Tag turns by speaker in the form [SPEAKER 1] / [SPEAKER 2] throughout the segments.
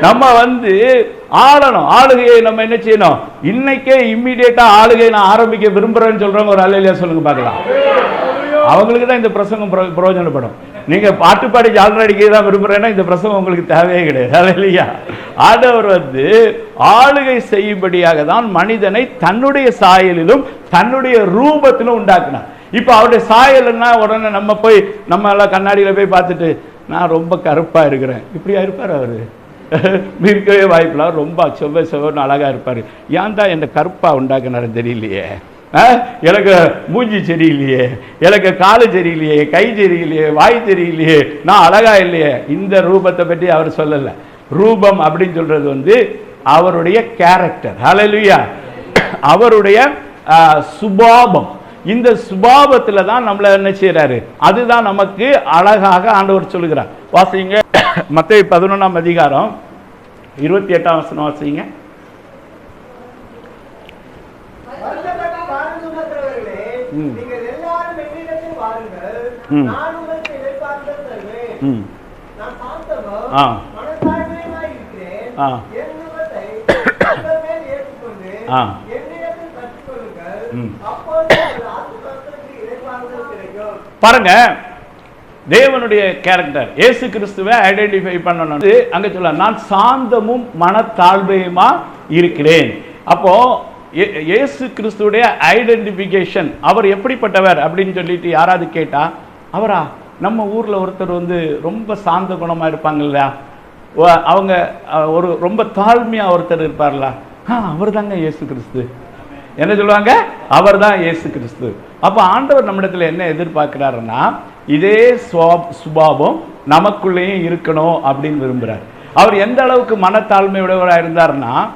[SPEAKER 1] நம்ம வந்து ஆளணும். ஆளுகையை நம்ம என்ன செய்யணும்? இன்னைக்கே இம்மிடியேட்டா ஆளுகையை நான் ஆரம்பிக்க விரும்புறேன்னு சொல்றவங்க ஒரு அலையிலையா சொல்லுங்க பார்க்கலாம். அவங்களுக்கு தான் இந்த பிரசங்கம் பிர- பிரயோஜனப்படும். நீங்க பாட்டு பாடி ஜாலர் அடிக்க தான் விரும்புறேன்னா இந்த பிரசங்கம் உங்களுக்கு தேவையே கிடையாது. இல்லையா? ஆண்டவர் வந்து ஆளுகை செய்யும்படியாக தான் மனிதனை தன்னுடைய சாயலிலும் தன்னுடைய ரூபத்திலும் உண்டாக்குனார். இப்போ அவருடைய சாயல்னா உடனே நம்ம போய் நம்ம எல்லாம் கண்ணாடியில போய் பார்த்துட்டு நான் ரொம்ப கருப்பாக இருக்கிறேன். இப்படியா இருப்பார் அவரு? இருக்கவே வாய்ப்பில்ல. ரொம்ப செவ்வாய் செவ்வன்னு அழகா இருப்பார். ஏன் தான் இந்த கருப்பாக உண்டாக்குனாரு தெரியலையே? ஆ? எனக்கு மூஞ்சி சரியில்லையே. எனக்கு காலு சரியில்லையே. கை சரியில்லையே. வாய் சரியில்லையே. நான் அழகா இல்லையே. இந்த ரூபத்தை பற்றி அவர் சொல்லலை. ரூபம் அப்படின்னு சொல்றது வந்து அவருடைய கேரக்டர் ஹalleluya அவருடைய சுபாபம் இந்த சுபாவத்தில் தான் நம்மள என்ன செய்யறாரு அதுதான் நமக்கு அழகாக ஆண்டவர் சொல்லுகிறார். வாசிங்க. மத்திய பதினொன்றாம் அதிகாரம் இருபத்தி எட்டாம் வசனம் வாசிங்க. ஆ. ஆ. ஆ. பாருங்க தேவனுடைய கேரக்டர் ஏசு கிறிஸ்துவை ஐடென்டிஃபை பண்ணணும். அங்க சொல்ல நான் சாந்தமும் மனத்தாழ்மையுமா இருக்கிறேன். அப்போ ஏசு கிறிஸ்துடைய ஐடென்டிஃபிகேஷன் அவர் எப்படிப்பட்டவர் அப்படின்னு சொல்லிட்டு யாராவது கேட்டா அவரா நம்ம ஊரில் ஒருத்தர் வந்து ரொம்ப சாந்த குணமாக இருப்பாங்க இல்லையா அவங்க ஒரு ரொம்ப தாழ்மையாக ஒருத்தர் இருப்பார்ல. அவர் தாங்க இயேசு கிறிஸ்து. என்ன சொல்லுவாங்க? அவர் தான் இயேசு கிறிஸ்து. அப்போ ஆண்டவர் நம்மிடத்துல என்ன எதிர்பார்க்கிறாருன்னா இதே சுபாவம் நமக்குள்ளேயும் இருக்கணும் அப்படின்னு விரும்புறார். அவர் எந்த அளவுக்கு மனத்தாழ்மையுடையவராக இருந்தார்னா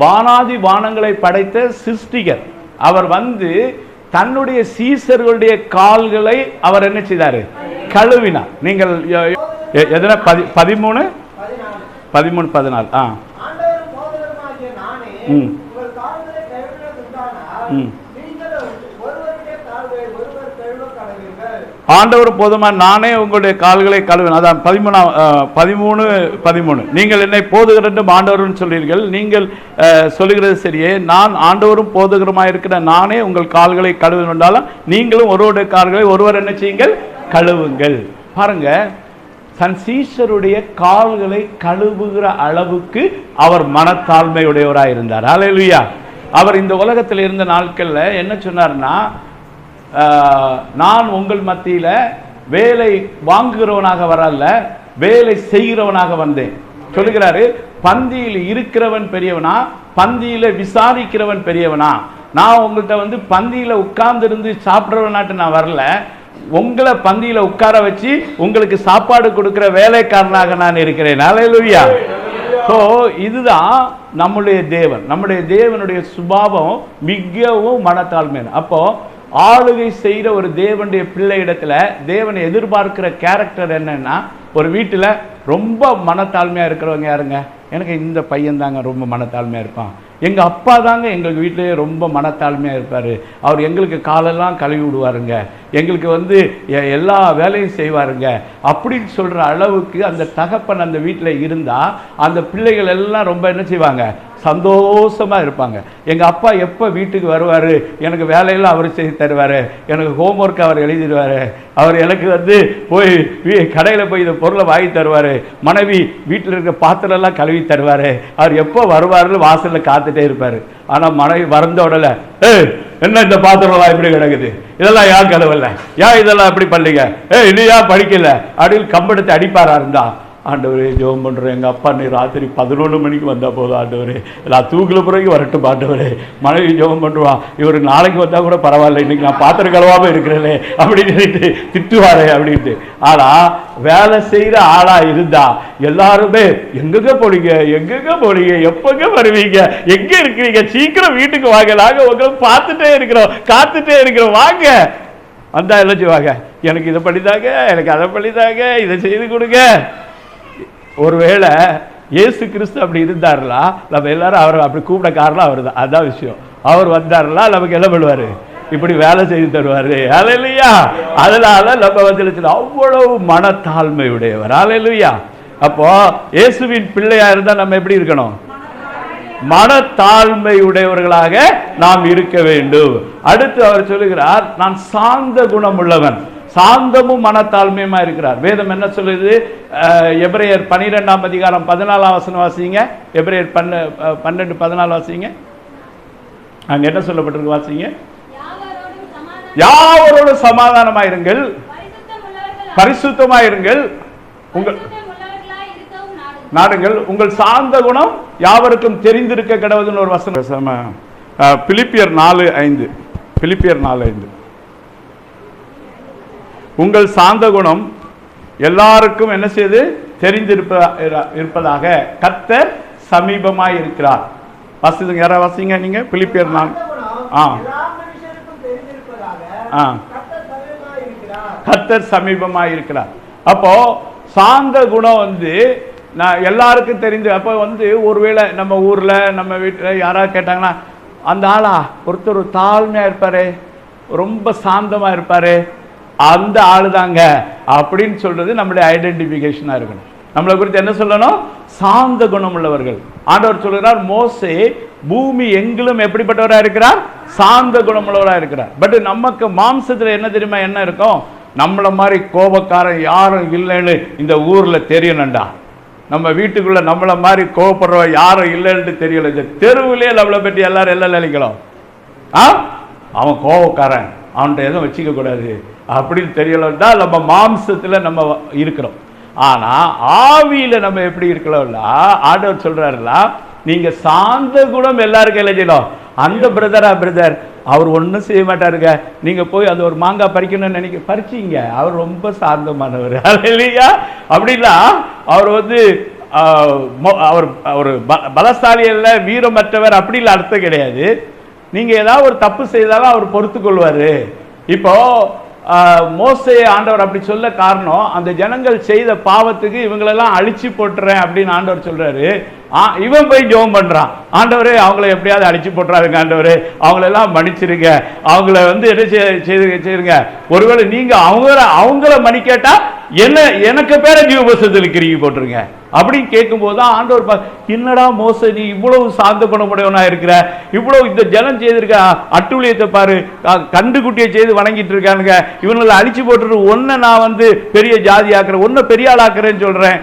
[SPEAKER 1] வானாதி வானங்களை படைத்த சிருஷ்டிகர். அவர் வந்து தன்னுடைய சீசர்களுடைய கால்களை அவர் என்ன செய்தாரு? கழுவினார் நீங்கள் எதனா பதி பதிமூணு. பதிமூணு பதினாலு. ஆ. ம்.
[SPEAKER 2] உங்கள் கால்களை கழுவினதுண்டானால்,
[SPEAKER 1] ம்.
[SPEAKER 2] நீங்களும் ஒருவருடைய கால்களை ஒருவர் கழுவக் கடவீர்கள்.
[SPEAKER 1] ஆண்டவர் போதுமா நானே உங்களுடைய கால்களை கழுவேன் அதான் பதிமூணாம் பதிமூணு பதிமூணு. நீங்கள் என்னை போதுகிறண்டும் ஆண்டவரும் சொல்றீர்கள் நீங்கள் சொல்லுகிறது சரியே. நான் ஆண்டவரும் போதுகிறமா இருக்கிற நானே உங்கள் கால்களை கழுவினாலும் நீங்களும் ஒருவருடைய கால்களை ஒருவர் என்ன செய்யுங்கள்? கழுவுங்கள். பாருங்க தன் சீஷருடைய கால்களை கழுவுகிற அளவுக்கு அவர் மனத்தாழ்மையுடையவராக இருந்தார் ஹalleluya அவர் இந்த உலகத்தில் இருந்த நாட்களில் என்ன சொன்னார்னா நான் உங்கள் மத்தியில் வேலை வாங்குகிறவனாக வரல வேலை செய்கிறவனாக வந்தேன். சொல்லுகிறாரு பந்தியில் இருக்கிறவன் பெரியவனா பந்தியில் விசாரிக்கிறவன் பெரியவனா. நான் உங்கள்கிட்ட வந்து பந்தியில் உட்கார்ந்துருந்து சாப்பிட்றவனாட்டு நான் வரல. உங்களை பந்தியில் உட்கார வச்சு உங்களுக்கு சாப்பாடு கொடுக்குற வேலைக்காரனாக நான் இருக்கிறேன். அலையலுவியா ஸோ இதுதான் நம்முடைய தேவன். நம்முடைய தேவனுடைய சுபாவம் மிகவும் மனத்தாழ்மை அப்போ ஆளுகை செய்கிற ஒரு தேவனுடைய பிள்ளை இடத்துல தேவனை எதிர்பார்க்கிற கேரக்டர் என்னன்னா ஒரு வீட்டில் ரொம்ப மனத்தாழ்மையாக இருக்கிறவங்க யாருங்க? எனக்கு இந்த பையன் தாங்க ரொம்ப மனத்தாழ்மையாக இருப்பான். எங்கள் அப்பா தாங்க எங்கள் வீட்டிலேயே ரொம்ப மனத்தாழ்மையாக இருப்பார். அவர் எங்களுக்கு காலெல்லாம் கழுவி விடுவாருங்க. எங்களுக்கு வந்து எ- எல்லா வேலையும் செய்வாருங்க. அப்படின்னு சொல்கிற அளவுக்கு அந்த தகப்பன் அந்த வீட்டில் இருந்தால் அந்த பிள்ளைகள் எல்லாம் ரொம்ப என்ன செய்வாங்க? சந்தோஷமாக இருப்பாங்க. எங்கள் அப்பா எப்போ வீட்டுக்கு வருவார்? எனக்கு வேலையெல்லாம் அவர் செய்து தருவார். எனக்கு ஹோம்ஒர்க் அவர் எழுதிடுவார். அவர் எனக்கு வந்து போய் வீ- போய் இந்த பொருளை வாங்கி தருவார். மனைவி வீட்டில் இருக்க பாத்திரம் எல்லாம் கழுவி தருவார். அவர் எப்போ வருவார்னு வாசலில் காத்துட்டே இருப்பார். ஆனால் மனைவி வறந்த உடனே ஏ என்ன இந்த பாத்திரம்லாம் இப்படி கிடக்குது? இதெல்லாம் ஏன் கழுவலை? ஏன் இதெல்லாம் இப்படி பண்ணீங்க? ஏ இது ஏன் படிக்கல? அப்படின்னு கம்பெடுத்து அடிப்பாரா இருந்தா. ஆண்டவரே ஜெபம் பண்ணுறேன் எங்கள் அப்பா நீ ராத்திரி பதினொன்று மணிக்கு வந்தால் போதும் ஆண்டவரே. நான் தூக்கில பிறகு வரட்டும் ஆண்டவரே. மனைவி ஜெபம் பண்ணுவான் இவர் நாளைக்கு வந்தால் கூட பரவாயில்ல. இன்றைக்கி நான் பாத்திரம் கழுவாமல் இருக்கிறேனே அப்படின்னு சொல்லிட்டு திட்டுவாரே அப்படின்ட்டு. ஆனால் வேலை செய்கிற ஆளாக இருந்தா எல்லாருமே எங்கெங்க போனீங்க? எங்கெங்க போனீங்க? எப்பங்க வருவீங்க? எங்கே இருக்கிறீங்க? சீக்கிரம் வீட்டுக்கு வாங்க. நாங்கள் உங்களை பார்த்துட்டே இருக்கிறோம். காத்துட்டே இருக்கிறோம். வாங்க. வந்தால் என்ன செய்வாங்க? எனக்கு இதை பண்ணித்தாங்க எனக்கு அதை பண்ணித்தாங்க இதை செய்து கொடுங்க. ஒருவேளை இயேசு கிறிஸ்து அப்படி இருந்தாருலா? நம்ம எல்லாரும் அவர் அப்படி கூப்பிட காரணம் அவர் தான். அதான் விஷயம். அவர் வந்தார்லா? நமக்கு என்ன பண்ணுவார்? இப்படி வேலை செய்து தருவார். அலையிலையா அதனால நம்ம வந்து அவ்வளவு மனத்தாழ்மை உடையவர். அலையிலுயா அப்போ இயேசுவின் பிள்ளையா இருந்தால் நம்ம எப்படி இருக்கணும்? மனத்தாழ்மை உடையவர்களாக நாம் இருக்க வேண்டும். அடுத்து அவர் சொல்லுகிறார் நான் சாந்த குணம் உள்ளவன் சாந்தமும் மனத்தாழ்மையுமா இருக்கிறார். வேதம் என்ன சொல்லுது? எப்ரையர் பன்னிரெண்டாம் பனிரெண்டாம் அதிகாரம் பதினாலாம் வசனம் வாசிங்க. எப்ரையர் பன்ன பன்னெண்டு பதினாலு வாசிங்க. அங்க என்ன சொல்லப்பட்டிருக்கு வாசிங்க? யாவரோடு சமாதானமாயிருங்கள். பரிசுத்தமாயிருங்கள். உங்கள்
[SPEAKER 3] நாடுங்கள்.
[SPEAKER 1] உங்கள் சார்ந்த குணம் யாவருக்கும் தெரிந்திருக்க கிடவதுன்னு ஒரு வசனம். பிலிப்பியர் நாலு ஐந்து. பிலிப்பியர் நாலு ஐந்து. உங்கள் சார்ந்த குணம் எல்லாருக்கும் என்ன செய்து? தெரிந்திருப்ப இருப்பதாக கர்த்தர் சமீபமாய் இருக்கிறார். வாசிதுங்க யாரா வாசிங்க நீங்க? பிலிப்பியர்
[SPEAKER 2] குணம்
[SPEAKER 1] ஆ. ஆ.
[SPEAKER 2] கர்த்தர்
[SPEAKER 1] சமீபமாக இருக்கிறார். அப்போ சாந்த குணம் வந்து நான் எல்லாருக்கும் தெரிந்து அப்போ வந்து ஒருவேளை நம்ம ஊர்ல நம்ம வீட்டில் யாராவது கேட்டாங்கன்னா அந்த ஆளா? ஒருத்தர் ஒரு தாழ்மையா இருப்பாரு ரொம்ப சாந்தமா இருப்பாரு அந்த ஆள் தாங்க அப்படின்னு சொல்றது நம்மளுடைய ஐடென்டிஃபிகேஷனாக இருக்கணும். நம்மளை குறித்து என்ன சொல்லணும்? சாந்த குணம் உள்ளவர்கள் ஆண்டவர் சொல்கிறார் மோசே பூமி எங்கிலும் எப்படிப்பட்டவராக இருக்கிறார்? சாந்த குணம் உள்ளவராக இருக்கிறார். பட் நமக்கு மாம்சத்தில் என்ன தெரியுமா என்ன இருக்கும்? நம்மளை மாதிரி கோபக்காரன் யாரும் இல்லைன்னு இந்த ஊரில் தெரியணும்டா. நம்ம வீட்டுக்குள்ளே நம்மளை மாதிரி கோபப்படுறவ யாரும் இல்லைன்னு தெரியல. இந்த தெருவிலே நம்மளை பற்றி எல்லாரும் எல்லாம் நினைக்கலாம் ஆ? அவன் கோபக்காரன். அவன்கிட்ட எதுவும் வச்சுக்கக்கூடாது அப்படின்னு அப்படின்னு தெரியலன்னா நம்ம மாம்சத்தில் நம்ம இருக்கிறோம். ஆனால் ஆவியில் நம்ம எப்படி இருக்கலாம்னா ஆண்டவர் சொல்றாருல நீங்கள் சாந்த குணம் எல்லாருக்கும் எழுதிடும் அந்த பிரதரா பிரதர் அவர் ஒன்றும் செய்ய மாட்டாருங்க. நீங்கள் போய் அந்த ஒரு மாங்காய் பறிக்கணும்னு நினைக்க பறிச்சீங்க. அவர் ரொம்ப சாந்தமானவர் இல்லையா அப்படின்னா அவர் வந்து அவர் அவர் ப- பலசாலி அல்ல வீரமற்றவர் அப்படி இல்லை அர்த்தம் கிடையாது. நீங்க ஏதாவது ஒரு தப்பு செய்தாலும் அவர் பொறுத்து கொள்வாரு இப்போ மோசைய ஆண்டவர் அப்படி சொல்ல காரணம் அந்த ஜனங்கள் செய்த பாவத்துக்கு இவங்களெல்லாம் அழிச்சு போட்டுறேன் அப்படின்னு ஆண்டவர் சொல்றாரு. ஆ, இவன் போய் ஜெபம் பண்றான். ஆண்டவரே அவங்கள எப்படியாவது அழிச்சு போட்டுறாருங்க ஆண்டவரே. அவங்களெல்லாம் மன்னிச்சிருங்க. அவங்கள வந்து என்ன செய்ய- செய்து செய்யுங்க ஒருவேளை நீங்க அவங்கள அவங்கள மன்னிக்கேட்டா என்ன எனக்கு பேர ஜீவபசத்தில் கிருகி போட்டுருங்க. அப்படின்னு கேட்கும்போது தான் ஆண்டவர் என்னடா மோச நீ இவ்வளவு சாந்த குணமுடையவனா இருக்கிற? இவ்வளவு இந்த ஜனம் செய்திருக்க அட்டுழியத்தை பாரு கண்டுக்குட்டியை செய்து வணங்கிட்டு இருக்கானுங்க. இவங்களை அழிச்சு போட்டுட்டு ஒன்ன நான் வந்து பெரிய ஜாதி ஆக்குறேன் ஒன்ன பெரிய ஆள் ஆக்குறேன்னு சொல்றேன்.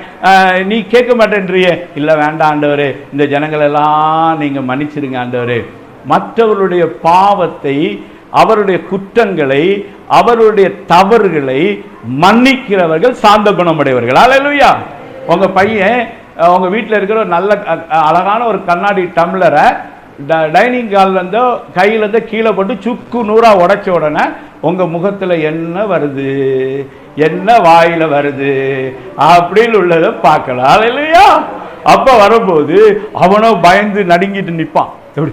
[SPEAKER 1] நீ கேட்க மாட்டேன்றியே. இல்லை வேண்டாம் ஆண்டவர். இந்த ஜனங்களெல்லாம் நீங்க மன்னிச்சிருங்க ஆண்டவர். மற்றவர்களுடைய பாவத்தை அவருடைய குற்றங்களை அவருடைய தவறுகளை மன்னிக்கிறவர்கள் சாந்த குணமுடையவர்கள். இல்லையா உங்க பையன் உங்க வீட்டில் இருக்கிற ஒரு நல்ல அழகான ஒரு கண்ணாடி டம்ளரை ட- டைனிங் ஹால்ல இருந்தோ கீழே போட்டு சுக்கு நூறாக உடைச்ச உடனே உங்கள் முகத்தில் என்ன வருது? என்ன வாயில் வருது? அப்படின்னு உள்ளதை பார்க்கலாம். இல்லையா அப்போ வரும்போது அவனோ பயந்து நடுங்கிட்டு நிற்பான் எப்படி?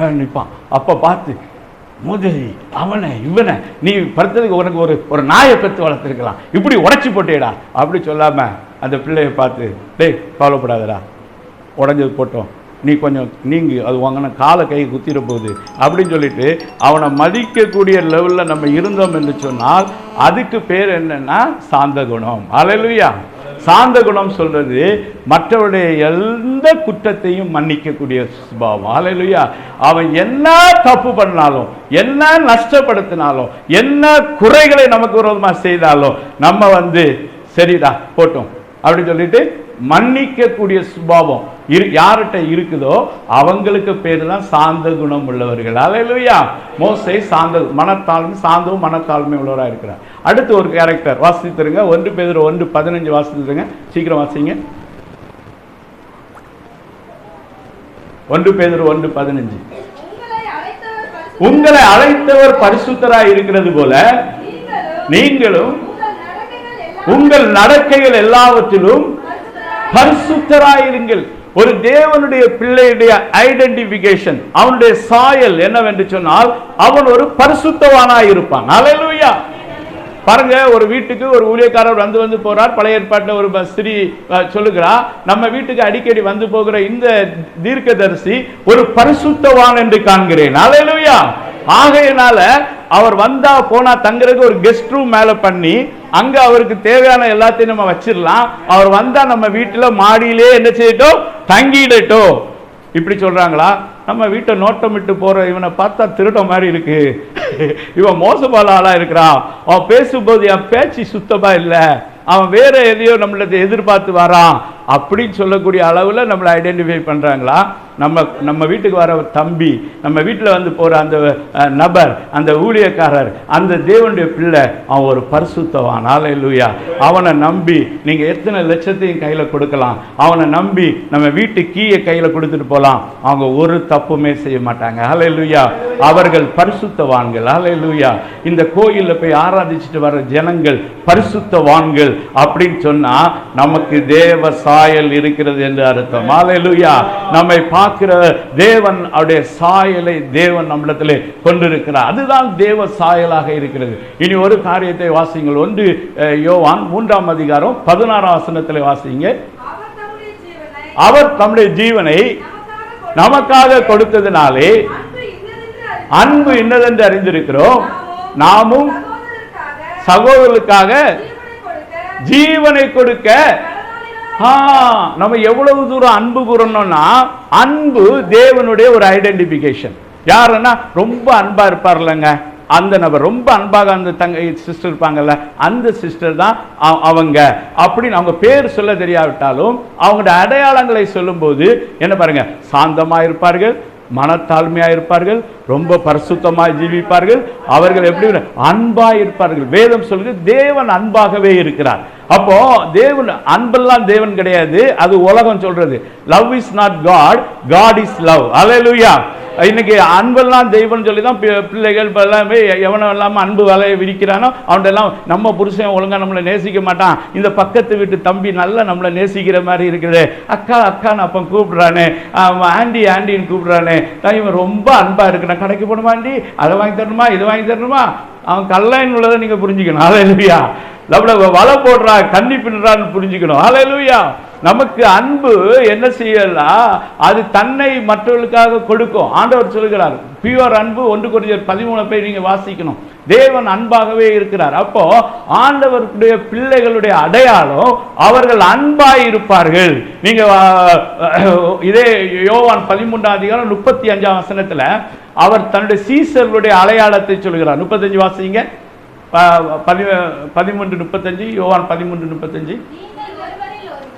[SPEAKER 1] நிற்பான் அப்போ பார்த்து முதலி அவனை இவனை நீ படுத்ததுக்கு உனக்கு ஒரு ஒரு நாயை பெற்று வளர்த்துருக்கலாம். இப்படி உடச்சி போட்டேடா அப்படி சொல்லாம அந்த பிள்ளையை பார்த்து டேய் கவலைப்படாதடா உடஞ்சது போட்டோம். நீ கொஞ்சம் நீங்கு அது வாங்கின காலை கை குத்திர போகுது. அப்படின்னு சொல்லிட்டு அவனை மதிக்கக்கூடிய லெவலில் நம்ம இருந்தோம் என்று சொன்னால் அதுக்கு பேர் என்னென்னா சாந்த குணம் அலையிலுயா. சாந்த குணம் சொல்றது மற்றவருடைய எந்த குற்றத்தையும் மன்னிக்கக்கூடிய சுபாவம். அலையிலுயா அவன் என்ன தப்பு பண்ணாலும் என்ன நஷ்டப்படுத்தினாலும் என்ன குறைகளை நமக்கு விரோதமாக செய்தாலும் நம்ம வந்து சரிடா போட்டோம். அப்படின்னு சொல்லிட்டு மன்னிக்கக்கூடிய சுபாவம் இரு யார்கிட்ட இருக்குதோ அவங்களுக்கு பேர் தான் சாந்த குணம் உள்ளவர்கள். அலையிலுயா மோசை சாந்த மனத்தாழ்மை சாந்தவும் மனத்தாழ்மை உள்ளவராக இருக்கிறார். அடுத்து ஒரு கேரக்டர் வாசித்துருங்க ஒன்று பேர் ஒன்று பதினஞ்சு வாசித்துருங்க சீக்கிரம் வாசிங்க. ஒன்று பேர் ஒன்று பதினஞ்சு.
[SPEAKER 3] உங்களை அழைத்தவர் பரிசுத்தர்.
[SPEAKER 1] பரிசுத்தராய் இருக்கிறது போல
[SPEAKER 3] நீங்களும் உங்கள் நடக்கைகள்
[SPEAKER 1] எல்லாவற்றிலும் பரிசுத்தராயிருங்கள். ஒரு தேவனுடைய பிள்ளையுடைய ஐடென்டிபிகேஷன் அவனுடைய சாயல் என்னவென்று சொன்னால் அவன் ஒரு பரிசுத்தவானாய் இருப்பான். அலையலுயா பாருங்க ஒரு வீட்டுக்கு ஒரு ஊழியக்காரர் வந்து வந்து போறார். பழைய ஏற்பாட்டில் ஒரு ஸ்திரீ சொல்லுகிறா நம்ம வீட்டுக்கு அடிக்கடி வந்து போகிற இந்த தீர்க்கதரிசி ஒரு பரிசுத்தவான் என்று காண்கிறேன். அலையலுயா ஆகையினால அவர் வந்தா போனா தங்குறதுக்கு ஒரு கெஸ்ட் ரூம் மேல பண்ணி அங்க அவருக்கு தேவையான எல்லாத்தையும் நம்ம வச்சிடலாம். அவர் வந்தா நம்ம வீட்டுல மாடியிலே என்ன செய்யட்டும்? தங்கிடட்டும். இப்படி சொல்றாங்களா? நம்ம வீட்டை நோட்டமிட்டு போற இவனை பார்த்தா திருட மாதிரி இருக்கு. இவன் மோசமான ஆளா இருக்கிறான். அவன் பேசும்போது என் பேச்சு சுத்தமா இல்லை. அவன் வேற எதையோ நம்மள எதிர்பார்த்து வரான். அப்படின்னு சொல்லக்கூடிய அளவுல நம்மளை ஐடென்டிஃபை பண்றாங்களா? நம்ம நம்ம வீட்டுக்கு வர தம்பி நம்ம வீட்டில் வந்து போற அந்த நபர் அந்த ஊழியக்காரர் அந்த தேவனுடைய பிள்ளை அவன் ஒரு பரிசுத்தவான். ஹalleluya. அவனை நம்பி நீங்க எத்தனை லட்சத்தையும் கையில கொடுக்கலாம். அவனை நம்பி நம்ம வீட்டு கீயை கையில கொடுத்துட்டு போகலாம் அவங்க ஒரு தப்புமே செய்ய மாட்டாங்க. ஹalleluya. அவர்கள் பரிசுத்தவான்கள். ஹalleluya. இந்த கோயிலில் போய் ஆராதிச்சுட்டு வர ஜனங்கள் பரிசுத்தவான்கள் அப்படின்னு சொன்னா நமக்கு தேவ சாயல் இருக்கிறது என்று அர்த்தம். ஹalleluya. நம்மை பார்க்கிற தேவன் அவருடைய சாயலை தேவன் நம்மிடத்திலே கொண்டிருக்கிறார். அதுதான் தேவ சாயலாக இருக்கிறது. இனி ஒரு காரியத்தை வாசிங்கள் ஒன்று யோவான் மூன்றாம் அதிகாரம் பதினாறாம் வசனத்திலே வாசிங்க
[SPEAKER 3] அவர் தம்முடைய ஜீவனை நமக்காக
[SPEAKER 1] கொடுத்ததினாலே
[SPEAKER 3] அன்பு இன்னதென்று
[SPEAKER 1] அறிந்திருக்கிறோம். நாமும் சகோதரர்களுக்காக
[SPEAKER 3] ஜீவனை கொடுக்க
[SPEAKER 1] நம்ம எவ்வளவு தூரம் அன்பு கூறணும்னா அன்பு தேவனுடைய ஒரு ஐடென்டிபிகேஷன் யாருன்னா ரொம்ப அன்பா இருப்பார்லங்க. அந்த நபர் ரொம்ப அன்பாக அந்த தங்க சிஸ்டர் இருப்பாங்கல்ல அந்த சிஸ்டர் தான் அவ- அவங்க. அப்படின்னு அவங்க பேர் சொல்ல தெரியாவிட்டாலும் அவங்களோட அடையாளங்களை சொல்லும்போது என்ன பாருங்க சாந்தமா இருப்பார்கள் மனத்தாழ்மையா இருப்பார்கள் ரொம்ப பரிசுத்தமாக ஜீவிப்பார்கள் அவர்கள் எப்படி அன்பாக இருப்பார்கள். வேதம் சொல்லுது தேவன் அன்பாகவே இருக்கிறார். அப்போ தேவன் அன்பெல்லாம் தேவன் கிடையாது. அது உலகம் சொல்றது. Love is not God God is love அல்லேலூயா இன்னைக்கு அன்பெல்லாம் தெய்வம் சொல்லி தான் பிள்ளைகள் இப்போ எல்லாமே எவனும் இல்லாமல் அன்பு வலையை விரிக்கிறானோ அவன் எல்லாம் நம்ம புருஷன் ஒழுங்கா நம்மளை நேசிக்க மாட்டான். இந்த பக்கத்து வீட்டு தம்பி நல்லா நம்மளை நேசிக்கிற மாதிரி இருக்குது. அக்கா அக்கான்னு அப்போ கூப்பிட்றானே. ஆண்டி ஆண்டின்னு கூப்பிட்றானே. தான் இவன் ரொம்ப அன்பாக இருக்கணும் கடைக்கு போகணுமா ஆண்டி? அதை வாங்கி தரணுமா இதை வாங்கி தரணுமா? அவன் கல்லாயின் உள்ளதை நீங்க புரிஞ்சுக்கணும். ஹalleluya நம்மள வலை போடுறா கண்ணி பின்னுறான்னு புரிஞ்சுக்கணும். ஹalleluya. நமக்கு அன்பு என்ன செய்யலாம் அது தன்னை மற்றவர்களுக்காக கொடுக்கும். ஆண்டவர் சொல்கிறார் பியூர் அன்பு ஒன்று குறிஞ்சர் பதிமூணு பேர் நீங்கள் வாசிக்கணும். தேவன் அன்பாகவே இருக்கிறார். அப்போ ஆண்டவருடைய பிள்ளைகளுடைய அடையாளம் அவர்கள் அன்பாய் இருப்பார்கள். நீங்க இதே யோவான் பதிமூன்றாம் அதிகாரம் முப்பத்தி அஞ்சாம் வசனத்துல அவர் தன்னுடைய சீசர்களுடைய அடையாளத்தை சொல்கிறார் முப்பத்தஞ்சு வாசிங்க. பதி பதிமூன்று முப்பத்தஞ்சு யோவான் பதிமூன்று முப்பத்தஞ்சு.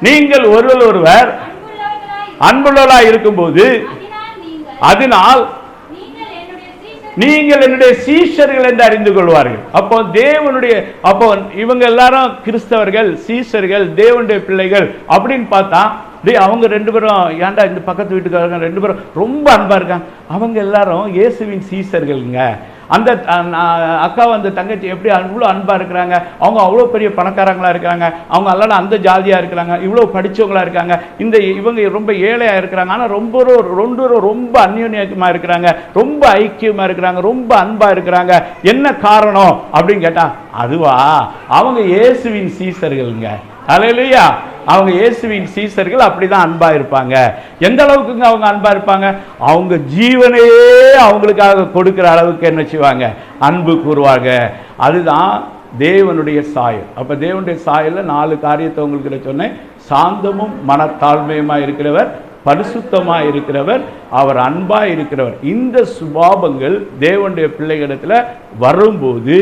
[SPEAKER 3] நீங்கள்
[SPEAKER 1] ஒருவர்
[SPEAKER 3] ஒருவர்
[SPEAKER 1] ஒருவர் இருக்கும்போது
[SPEAKER 3] அதனால் நீங்கள் என்னுடைய
[SPEAKER 1] சீஷர்கள் என்று அறிந்து கொள்வார்கள். அப்போ தேவனுடைய அப்போ இவங்க எல்லாரும் கிறிஸ்தவர்கள் சீஷர்கள் தேவனுடைய பிள்ளைகள் அப்படின்னு பார்த்தா டே அவங்க ரெண்டு பேரும் ஏன்டா இந்த பக்கத்து வீட்டுக்காரங்க ரெண்டு பேரும் ரொம்ப அன்பா இருக்காங்க. அவங்க எல்லாரும் இயேசுவின் சீஷர்கள்ங்க. அந்த அக்கா வந்து தங்கச்சி எப்படி அவ்வளோ அன்பாக இருக்கிறாங்க? அவங்க அவ்வளோ பெரிய பணக்காரங்களாக இருக்கிறாங்க. அவங்க எல்லாம் அந்த ஜாதியாக இருக்கிறாங்க. இவ்வளோ படித்தவங்களாக இருக்காங்க. இந்த இவங்க ரொம்ப ஏழையாக இருக்கிறாங்க. ஆனால் ரொம்ப ஒரு- ரெண்டு ரொம்ப அந்யோன்யமாக இருக்கிறாங்க. ரொம்ப ஐக்கியமாக இருக்கிறாங்க. ரொம்ப அன்பாக இருக்கிறாங்க. என்ன காரணம்? அப்படின்னு கேட்டால் அதுவா? அவங்க இயேசுவின் சீசர்களுங்க. அலையிலையா அவங்க இயேசுவின் சீசர்கள் அப்படிதான் அன்பா இருப்பாங்க. எந்த அளவுக்குங்க அவங்க அன்பா இருப்பாங்க? அவங்க ஜீவனையே அவங்களுக்காக கொடுக்கிற அளவுக்கு என்ன செய்வாங்க? அன்பு கூறுவாங்க. அதுதான் தேவனுடைய சாயல். அப்ப தேவனுடைய சாயல்ல நாலு காரியத்தை உங்களுக்கு சொன்னேன். சாந்தமும் மனத்தாழ்மையுமா இருக்கிறவர் பரிசுத்தமாக இருக்கிறவர் அவர் அன்பாக இருக்கிறவர். இந்த சுபாவங்கள் தேவனுடைய பிள்ளைகளிடத்தில் வரும்போது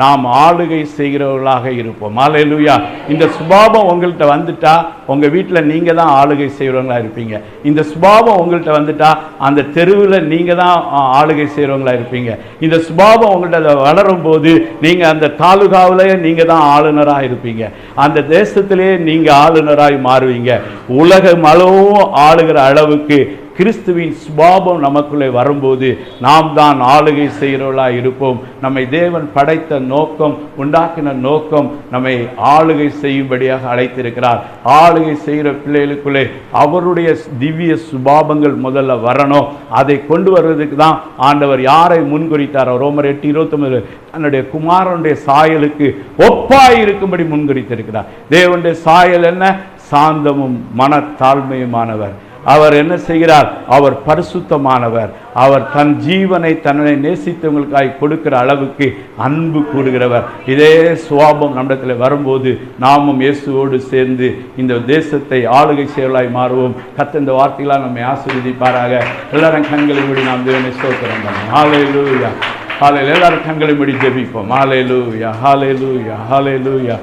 [SPEAKER 1] நாம் ஆளுகை செய்கிறவர்களாக இருப்போம். ஹalleluya இந்த சுபாவம் உங்கள்கிட்ட வந்துட்டா உங்க வீட்டில் நீங்க தான் ஆளுகை செய்கிறவங்களா இருப்பீங்க. இந்த சுபாவம் உங்கள்கிட்ட வந்துட்டா அந்த தெருவில் நீங்க தான் ஆளுகை செய்கிறவங்களா இருப்பீங்க. இந்த சுபாவம் உங்கள்கிட்ட வளரும் போது நீங்க அந்த தாலுகாவிலேயே நீங்க தான் ஆளுநராக இருப்பீங்க. அந்த தேசத்திலேயே நீங்க ஆளுநராய் மாறுவீங்க. உலகம் அளவும் ஆளுகிற அளவுக்கு கிறிஸ்துவின் சுபாபம் நமக்குள்ளே வரும்போது நாம் தான் ஆளுகை செய்கிறவர்களாக இருப்போம். நம்மை தேவன் படைத்த நோக்கம் உண்டாக்கின நோக்கம் நம்மை ஆளுகை செய்யும்படியாக அழைத்திருக்கிறார். ஆளுகை செய்கிற பிள்ளைகளுக்குள்ளே அவருடைய திவ்ய சுபாபங்கள் முதல்ல வரணும். அதை கொண்டு வருவதற்கு தான் ஆண்டவர் யாரை முன்குறித்தாரோ ரோமர் எட்டு இருபத்தொன்பது தன்னுடைய குமாரனுடைய சாயலுக்கு ஒப்பாய் இருக்கும்படி முன்குறித்திருக்கிறார். தேவனுடைய சாயல் என்ன? சாந்தமும் மனத்தாழ்மையுமானவர். அவர் என்ன செய்கிறார்? அவர் பரிசுத்தமானவர். அவர் தன் ஜீவனை தன்னை நேசித்தவங்களுக்காய் கொடுக்கிற அளவுக்கு அன்பு கூடுகிறவர் இதே சுவாபம் நம்மிடத்தில் வரும்போது நாமும் இயேசுவோடு சேர்ந்து இந்த தேசத்தை ஆளுகை செயலாய் மாறுவோம். கத்த இந்த வார்த்தைகளால் நம்மை ஆசீர்வதிப்பாராக. எல்லாரும் கண்களை மூடி நாம் தேவனை சோத்திரம் பண்ணுவோம். லூயா ஹalleluya எல்லாரும் கண்களை மூடி ஜெபிப்போம். ஹalleluya ஹalleluya ஹalleluya